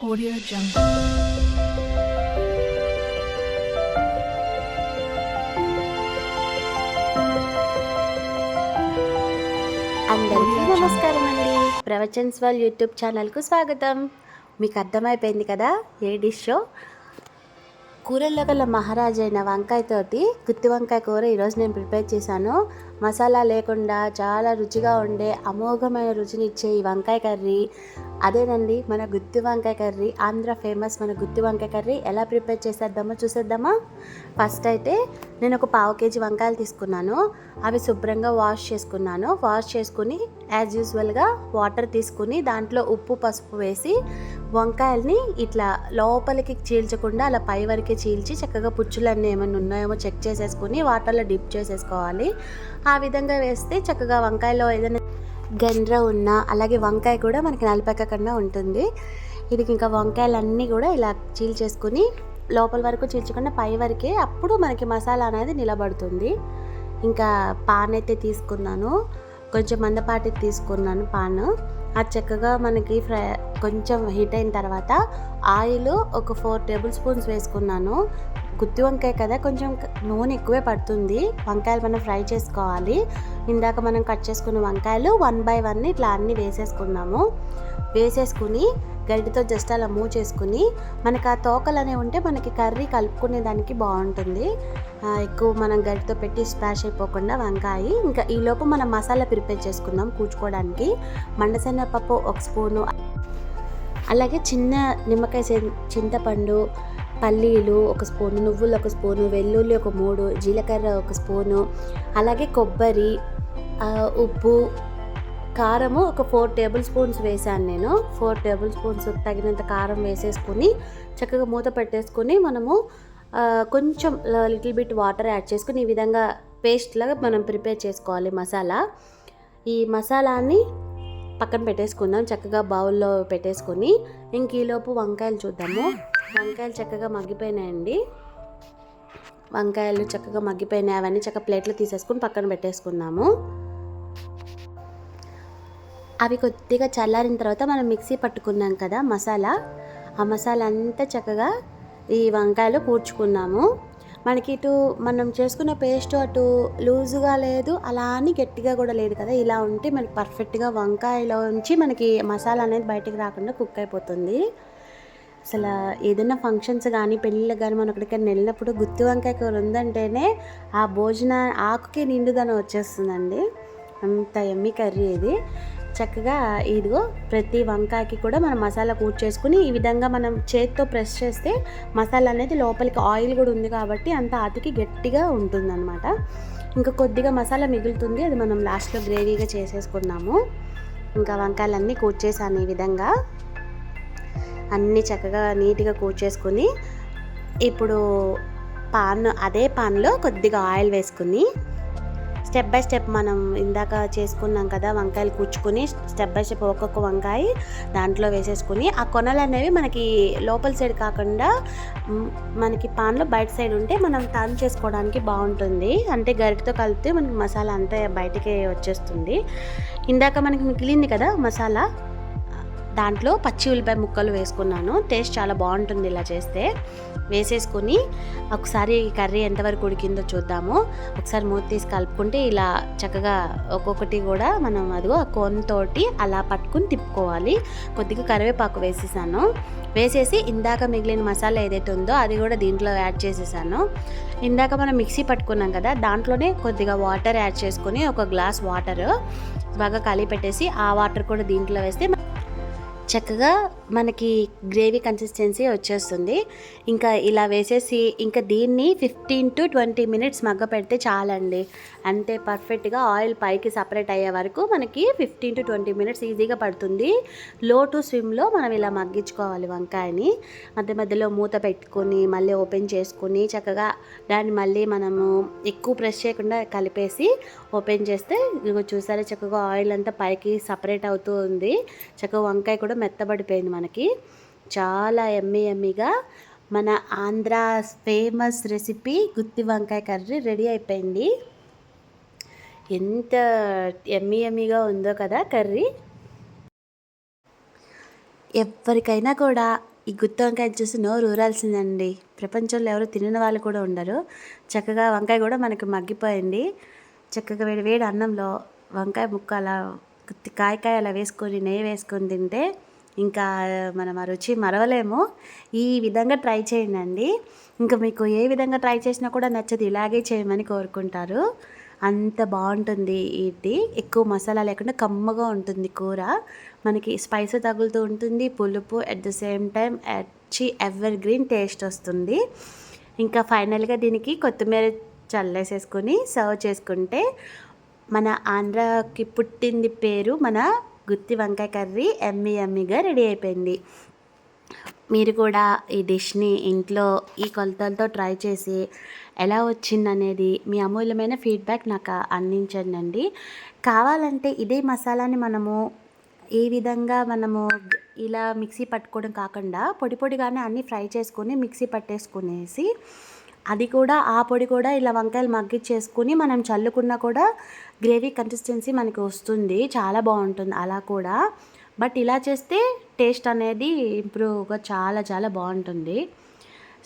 Audio Jungle. అందరికీ నమస్కారం అండి ప్రవచన్స్ వాల్ యూట్యూబ్ ఛానల్కు స్వాగతం. మీకు అర్థమైపోయింది కదా? ఏ డిషో? కూరల్లో గల మహారాజు అయిన వంకాయతోటి గుత్తి వంకాయ కూర ఈరోజు నేను ప్రిపేర్ చేశాను. మసాలా లేకుండా చాలా రుచిగా ఉండే అమోఘమైన రుచినిచ్చే ఈ వంకాయ కర్రీ. అదేనండి మన గుత్తి వంకాయ కర్రీ. ఆంధ్ర ఫేమస్ మన గుత్తి వంకాయ కర్రీ. ఎలా ప్రిపేర్ చేసేద్దామో చూసేద్దామా? ఫస్ట్ అయితే నేను ఒక పావు కేజీ వంకాయలు తీసుకున్నాను. అవి శుభ్రంగా వాష్ చేసుకున్నాను. వాష్ చేసుకుని యాజ్ యూజువల్గా వాటర్ తీసుకుని దాంట్లో ఉప్పు పసుపు వేసి వంకాయల్ని ఇట్లా లోపలికి చీల్చకుండా అలా పై వరకే చీల్చి చక్కగా పుచ్చులన్నీ ఏమైనా ఉన్నాయేమో చెక్ చేసేసుకుని వాటర్లో డిప్ చేసేసుకోవాలి. ఆ విధంగా వేస్తే చక్కగా వంకాయలో ఏదైనా గండ్ర ఉన్న అలాగే వంకాయ కూడా మనకి నలపెక్కకుండా ఉంటుంది. ఇది ఇంకా వంకాయలన్నీ కూడా ఇలా చీల్చేసుకుని లోపల వరకు చీల్చకుండా పై వరకే అప్పుడు మనకి మసాలా అనేది నిలబడుతుంది. ఇంకా పాన్ అయితే తీసుకున్నాను. కొంచెం మందపాటి తీసుకున్నాను పాన్. అది చక్కగా మనకి ఫ్రై కొంచెం హీట్ అయిన తర్వాత ఆయిల్ ఒక ఫోర్ టేబుల్ స్పూన్స్ వేసుకున్నాను. గుత్తి వంకాయ కదా కొంచెం నూనె ఎక్కువే పడుతుంది. వంకాయలు మనం ఫ్రై చేసుకోవాలి. ఇందాక మనం కట్ చేసుకున్న వంకాయలు వన్ బై వన్ ఇట్లా అన్నీ వేసేసుకున్నాము. వేసేసుకుని గరిటతో జస్ట్ అలా మూవ్ చేసుకుని మనకు ఆ తోకలు అనేవి ఉంటే మనకి కర్రీ కలుపుకునే దానికి బాగుంటుంది. ఎక్కువ మనం గరిటతో పెట్టి స్పాష్ అయిపోకుండా వంకాయ. ఇంకా ఈలోపు మనం మసాలా ప్రిపేర్ చేసుకుందాం కూర్చుకోవడానికి. మండసెనపప్పు ఒక స్పూను. అలాగే చిన్న నిమ్మకాయ చింతపండు పల్లీలు ఒక స్పూను నువ్వులు ఒక స్పూను వెల్లుల్లి ఒక మూడు జీలకర్ర ఒక స్పూను అలాగే కొబ్బరి ఉప్పు కారము ఒక ఫోర్ టేబుల్ స్పూన్స్ వేసాను నేను. ఫోర్ టేబుల్ స్పూన్స్ తగినంత కారం వేసేసుకుని చక్కగా మూత పెట్టేసుకుని మనము కొంచెం లిటిల్ బిట్ వాటర్ యాడ్ చేసుకుని ఈ విధంగా పేస్ట్ లాగా మనం ప్రిపేర్ చేసుకోవాలి మసాలా. ఈ మసాలాని పక్కన పెట్టేసుకుందాం. చక్కగా బౌల్లో పెట్టేసుకొని ఇంక ఈలోపు వంకాయలు చూద్దాము. వంకాయలు చక్కగా మగ్గిపోయినాయండి. వంకాయలు చక్కగా మగ్గిపోయినాయి. అవన్నీ చక్కగా ప్లేట్లు తీసేసుకుని పక్కన పెట్టేసుకున్నాము అవి కొద్దిగా చల్లారిన తర్వాత మనం మిక్సీ పట్టుకున్నాం కదా మసాలా. ఆ మసాలా అంతా చక్కగా ఈ వంకాయలు కూర్చుకున్నాము మనకి ఇటు మనం చేసుకున్న పేస్ట్ అటు లూజుగా లేదు అలా అని గట్టిగా కూడా లేదు కదా. ఇలా ఉంటే మనకి పర్ఫెక్ట్గా వంకాయలోంచి మనకి మసాలా అనేది బయటికి రాకుండా కుక్ అయిపోతుంది. అసలు ఏదైనా ఫంక్షన్స్ కానీ పెళ్ళిళ్ళకి కానీ మనం ఎక్కడికైనా వెళ్ళినప్పుడు గుత్తి వంకాయ కూర ఉందంటేనే ఆ భోజన ఆకుకి నిండుదనం వచ్చేస్తుందండి. అంత ఎమ్మి కర్రీ ఇది. చక్కగా ఇదిగో ప్రతి వంకాయకి కూడా మనం మసాలా కూర్చేసుకుని ఈ విధంగా మనం చేత్తో ప్రెస్ చేస్తే మసాలా అనేది లోపలికి ఆయిల్ కూడా ఉంది కాబట్టి అంత అతికి గట్టిగా ఉంటుందన్నమాట. ఇంకా కొద్దిగా మసాలా మిగులుతుంది. అది మనం లాస్ట్లో గ్రేవీగా చేసేసుకున్నాము ఇంకా వంకాయలన్నీ కూర్చేసాను ఈ విధంగా. అన్నీ చక్కగా నీట్గా కూర్చేసుకుని ఇప్పుడు పాన్ అదే పాన్లో కొద్దిగా ఆయిల్ వేసుకుని స్టెప్ బై స్టెప్ మనం ఇందాక చేసుకున్నాం కదా వంకాయలు కూర్చుకొని స్టెప్ బై స్టెప్ ఒక్కొక్క వంకాయ దాంట్లో వేసేసుకుని ఆ కొనలు అనేవి మనకి లోపల సైడ్ కాకుండా మనకి పాన్లో బయట సైడ్ ఉంటే మనం టర్న్ చేసుకోవడానికి బాగుంటుంది. అంటే గరిటతో కలిపితే మనకి మసాలా అంతా బయటకే వచ్చేస్తుంది. ఇందాక మనకి మిగిలింది కదా మసాలా దాంట్లో పచ్చి ఉల్లిపాయ ముక్కలు వేసుకున్నాను. టేస్ట్ చాలా బాగుంటుంది ఇలా చేస్తే. వేసేసుకొని ఒకసారి కర్రీ ఎంతవరకు ఉడికిందో చూద్దాము. ఒకసారి మూత తీసి కలుపుకుంటే ఇలా చక్కగా ఒక్కొక్కటి కూడా మనం అదిగో ఆ కోన్తోటి అలా పట్టుకుని తిప్పుకోవాలి. కొద్దిగా కరివేపాకు వేసేసాను. వేసేసి ఇందాక మిగిలిన మసాలా ఏదైతే ఉందో అది కూడా దీంట్లో యాడ్ చేసేసాను. ఇందాక మనం మిక్సీ పట్టుకున్నాం కదా దాంట్లోనే కొద్దిగా వాటర్ యాడ్ చేసుకొని ఒక గ్లాస్ వాటర్ బాగా కలిపి పెట్టేసి ఆ వాటర్ కూడా దీంట్లో వేస్తే చక్కగా మనకి గ్రేవీ కన్సిస్టెన్సీ వచ్చేస్తుంది. ఇంకా ఇలా వేసేసి ఇంకా దీన్ని ఫిఫ్టీన్ టు ట్వంటీ మినిట్స్ మగ్గ పెడితే చాలండి. అంతే పర్ఫెక్ట్గా ఆయిల్ పైకి సపరేట్ అయ్యే వరకు మనకి ఫిఫ్టీన్ టు ట్వంటీ మినిట్స్ ఈజీగా పడుతుంది. లో టు స్విమ్లో మనం ఇలా మగ్గించుకోవాలి వంకాయని. మధ్య మధ్యలో మూత పెట్టుకొని మళ్ళీ ఓపెన్ చేసుకొని చక్కగా దాన్ని మళ్ళీ మనము ఎక్కువ ప్రెస్ చేయకుండా కలిపేసి ఓపెన్ చేస్తే ఇదిగో చూసారా చక్కగా ఆయిల్ అంతా పైకి సపరేట్ అవుతూ ఉంది. చక్కగా వంకాయ కూడా మెత్తబడిపోయింది మనకి చాలా ఎమ్మె ఎమ్మిగా మన ఆంధ్ర ఫేమస్ రెసిపీ గుత్తి వంకాయ కర్రీ రెడీ అయిపోయింది. ఎంత ఎమ్మి ఎమ్మిగా ఉందో కదా కర్రీ. ఎవరికైనా కూడా ఈ గుత్తి వంకాయ చూసి నోరు ఊరాల్సిందండి. ప్రపంచంలో ఎవరు తినని వాళ్ళు కూడా ఉండరు. చక్కగా వంకాయ కూడా మనకి మగ్గిపోయింది. చక్కగా వేడి వేడి అన్నంలో వంకాయ ముక్క అలా గుత్తి కాయ కాయ అలా వేసుకొని నెయ్యి వేసుకొని తింటే ఇంకా మనం ఆ రుచి మరవలేము. ఈ విధంగా ట్రై చేయండి ఇంకా మీకు ఏ విధంగా ట్రై చేసినా కూడా నచ్చదు. ఇలాగే చేయమని కోరుకుంటారు. అంత బాగుంటుంది ఇది. ఎక్కువ మసాలా లేకుండా కమ్మగా ఉంటుంది కూర. మనకి స్పైస్ తగులుతూ ఉంటుంది. పులుపు అట్ ద సేమ్ టైం అచ్చి ఎవర్ గ్రీన్ టేస్ట్ వస్తుంది. ఇంకా ఫైనల్గా దీనికి కొత్తిమీర చల్లేసేసుకొని సర్వ్ చేసుకుంటే మన ఆంధ్రాకి పుట్టింది పేరు మన గుత్తి వంకాయ కర్రీ ఎమ్మి ఎమ్మిగా రెడీ అయిపోయింది. మీరు కూడా ఈ డిష్ని ఇంట్లో ఈ కొలతలతో ట్రై చేసి ఎలా వచ్చిందనేది మీ అమూల్యమైన ఫీడ్బ్యాక్ నాకు అందించండి కావాలంటే ఇదే మసాలాని మనము ఏ విధంగా మనము ఇలా మిక్సీ పట్టుకోవడం కాకుండా పొడి పొడిగానే అన్నీ ఫ్రై చేసుకొని మిక్సీ పట్టేసుకునేసి అది కూడా ఆ పొడి కూడా ఇలా వంకాయలు మగ్గిచ్చేసుకుని మనం చల్లుకున్నా కూడా గ్రేవీ కన్సిస్టెన్సీ మనకి వస్తుంది. చాలా బాగుంటుంది అలా కూడా. బట్ ఇలా చేస్తే టేస్ట్ అనేది ఇంప్రూవ్గా చాలా చాలా బాగుంటుంది.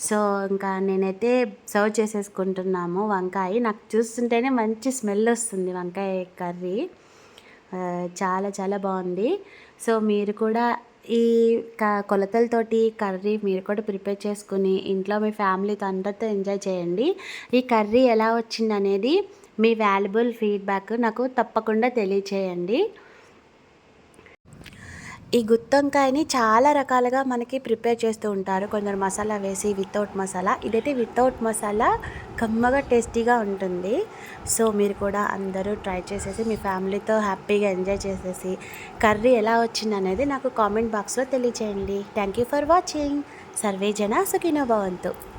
సో ఇంకా నేనైతే సర్వ్ చేసేసుకుంటున్నాము వంకాయ. నాకు చూస్తుంటేనే మంచి స్మెల్ వస్తుంది వంకాయ కర్రీ. చాలా చాలా బాగుంది. సో మీరు కూడా ఈ క కొలతలతోటి కర్రీ మీరు కూడా ప్రిపేర్ చేసుకుని ఇంట్లో మీ ఫ్యామిలీతో అందరితో ఎంజాయ్ చేయండి. ఈ కర్రీ ఎలా వచ్చింది అనేది మీ వాల్యుబుల్ ఫీడ్బ్యాక్ నాకు తప్పకుండా తెలియచేయండి. ఈ గుత్తొంకాయని చాలా రకాలుగా మనకి ప్రిపేర్ చేస్తూ ఉంటారు. కొందరు మసాలా వేసి వితౌట్ మసాలా ఇదైతే వితౌట్ మసాలా కమ్మగా టేస్టీగా ఉంటుంది. సో మీరు కూడా అందరూ ట్రై చేసేసి మీ ఫ్యామిలీతో హ్యాపీగా ఎంజాయ్ చేసేసి కర్రీ ఎలా వచ్చింది అనేది నాకు కామెంట్ బాక్స్లో తెలియచేయండి. Thank you for watching. Survey జన సుఖినో భవంతు.